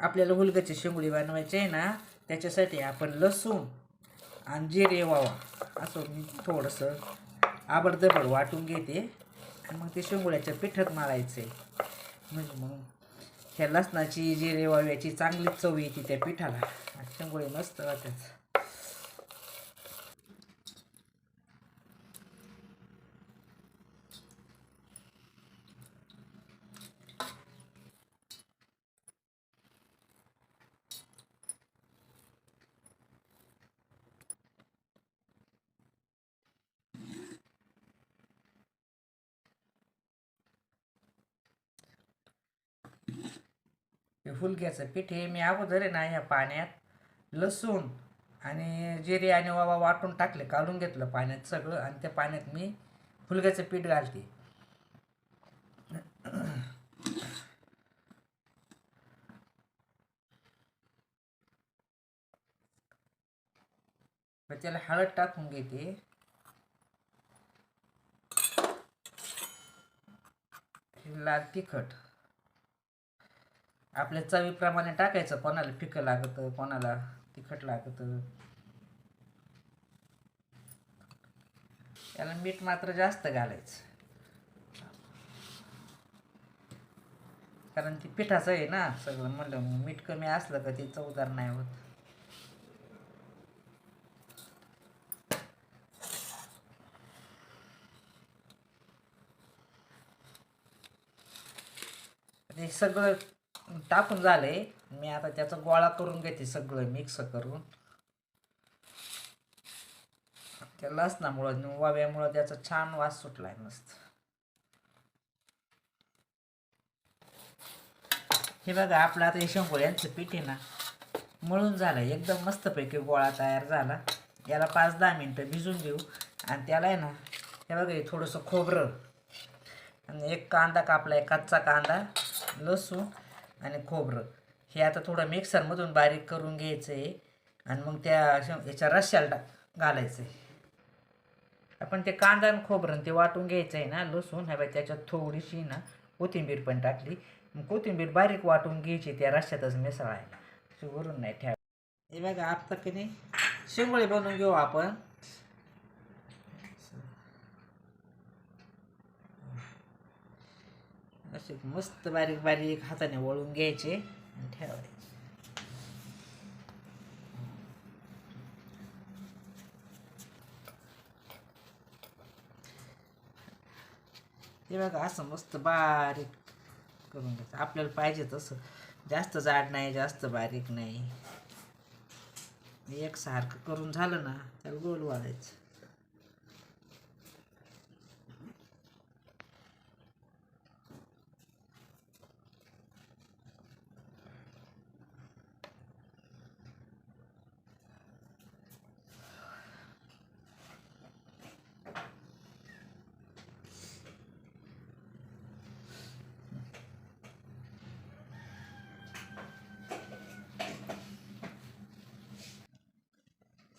आपल्याला हुलग्याची शेंगुळी बनवायची आहे ना त्याच्यासाठी आपण लसूण आणि जिरे वावा असं मी थोडंसं आबडदबड वाटून घेते. आणि मग ते शेंगुळ्याच्या पिठात मारायचं आहे म्हणजे मग ह्या लसणाची जिरे वाव्याची चांगली चव येते त्या पिठाला. आणि शेंगुळे मस्त वाटतात फुलक्याचं पीठ हे मी अगोदर आहे ना या पाण्यात लसूण आणि जिरे आणि वावा वाटून टाकले काढून घेतलं पाण्यात सगळं आणि त्या पाण्यात मी फुलक्याचं पीठ घालते. मग त्याला हळद टाकून घेते. लाल तिखट. आपल्या चवीप्रमाणे टाकायचं. कोणाला फिकं लागतं कोणाला तिखट लागतं. त्याला मीठ मात्र जास्त घालायचं. कारण ती पिठाचं आहे ना सगळं म्हणलं मग मीठ कमी असलं का ते चवदार नाही होत. हे सगळं टाकून झालंय. मी आता त्याचा गोळा करून घेते सगळं मिक्स करून. त्या लसणामुळं वाव्यामुळं त्याचा छान वास सुटलाय मस्त. हे बघा आपलं आता हे यांचं पीठ आहे ना मळून झालं एकदम मस्तपैकी गोळा तयार झाला. याला पाच दहा मिनटं भिजून देऊ. आणि त्याला आहे ना हे बघा हे थोडंसं खोबरं. आणि एक कांदा कापला आहे कच्चा कांदा लसूण. आणि खोबरं. हे आता थोडं मिक्सरमधून बारीक करून घ्यायचं. आहे आणि मग त्या याच्या रश्याला घालायचं. आहे आपण ते कांदा आणि खोबरं आणि ते वाटून घ्यायचं आहे ना लसूण. ह्या बाई त्याच्यात थोडीशी ना कोथिंबीर पण टाकली. मग कोथिंबीर बारीक वाटून घ्यायची त्या रश्यातच मिसळायला. वरून नाही ठेवा हे बघा आता की नाही शेंगोळे बनवून घेऊ आपण. असे मस्त बारीक बारीक हाताने वळून घ्यायचे आणि ठेवायचे ते बघा असं मस्त बारीक करून घ्यायचं. आपल्याला पाहिजे तसं. जास्त जाड नाही जास्त बारीक नाही. एकसारखं करून झालं ना त्याला गोल वाढायचं.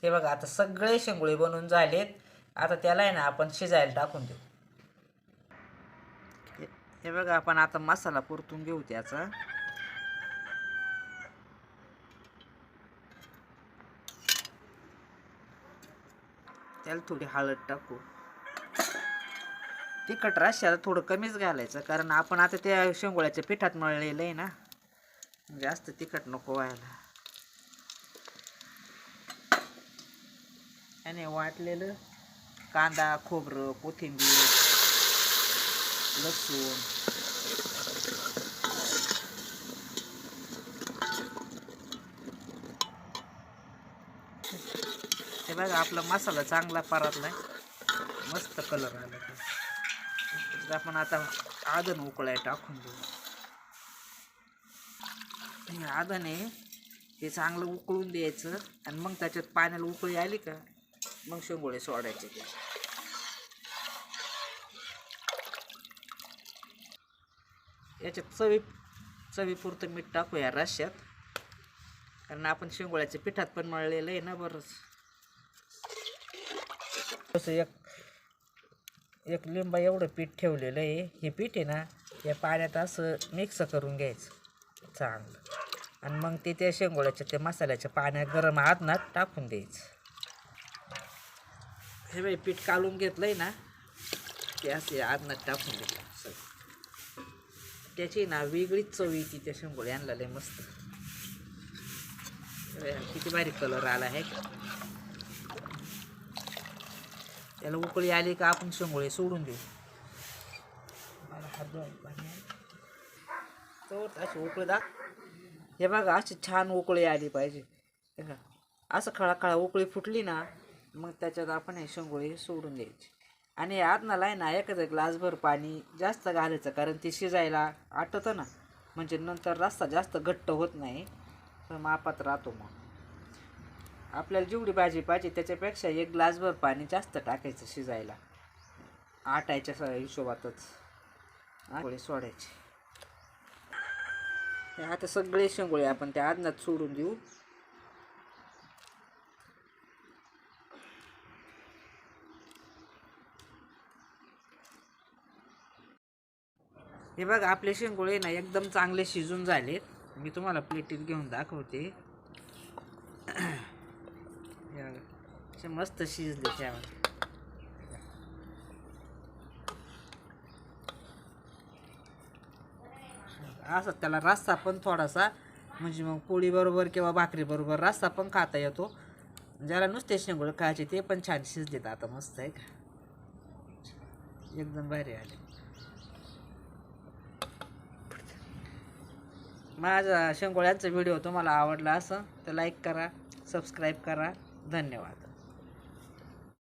हे बघा आता सगळे शेंगुळे बनवून झालेत. आता त्याला आहे ना आपण शिजायला टाकून देऊ. हे- बघा आपण आता मसाला परतून घेऊ त्याचा. त्याला थोडी हळद टाकू. तिखट रश्याला थोडं कमीच घालायचं कारण आपण आता त्या शेंगोळ्याच्या पिठात मळलेलं आहे ना. जास्त तिखट नको व्हायला. आणि वाटलेलं कांदा खोबरं कोथिंबीर लसूण. हे बघा आपला मसाला चांगला परतलाय. मस्त कलर आला तर आपण आता आदन उकळाय टाकून देऊ. आदन आहे हे चांगलं उकळून द्यायचं. आणि मग त्याच्यात पाण्याला उकळी आली का मग शेंगोळे सोडायचे ते. याच्यात चवी चवीपुरतं मीठ टाकू या रश्यात कारण आपण शेंगोळ्याच्या पिठात पण मळलेलं आहे ना बरंच. तसं एक एक लिंबा एवढं पीठ ठेवलेलं आहे. हे पीठ आहे ना या पाण्यात असं मिक्स करून घ्यायचं. चांगलं. आणि मग ते त्या शेंगोळ्याच्या ते मसाल्याच्या पाण्यात गरम आतनात टाकून द्यायचं. हे बाई पीठ काढून घेतलंय ना ते असे आदनात टाकून द्यायचं सगळं. त्याची ना वेगळीच चव येते त्या शेंगोळी आणला लय मस्त. किती भारी कलर आला आहे. का त्याला उकळी आली का आपण शेंगोळे सोडून देऊ. मला तर अशी उकळी दाख. हे बघा अशी छान उकळी आली पाहिजे. हे असं खळा खळा उकळी फुटली ना मग त्याच्यात आपण हे शंगोळी सोडून द्यायची. आणि आतनाला आहे ना एखादं ग्लासभर पाणी जास्त घालायचं कारण ते शिजायला आटतं ना. म्हणजे नंतर रस्ता जास्त घट्ट होत नाही. तर मापात राहतो मग. आपल्याला जेवढी भाजी पाहिजे त्याच्यापेक्षा एक ग्लासभर पाणी जास्त टाकायचं शिजायला. आटायच्या स- हिशोबातच. आंगोळी सोडायची. आता सगळे शेंगोळे आपण त्या आदनात सोडून देऊ. हे बघ आपले शेंगोळे ना एकदम चांगले शिजून झालेत मी तुम्हाला प्लेटीत घेऊन दाखवते. हे मस्त शिजले त्यावर. असं त्याला रस्सा पण थोडासा म्हणजे मग पोळीबरोबर किंवा भाकरीबरोबर रस्सा पण खाता येतो. ज्याला नुसते शेंगोळे खायचे ते पण छान शिजलेत आता मस्त आहे का? एकदम भारी आले. माझा शेंगोळ्यांचा व्हिडिओ तुम्हाला आवडला असं तर लाईक करा सबस्क्राईब करा. धन्यवाद.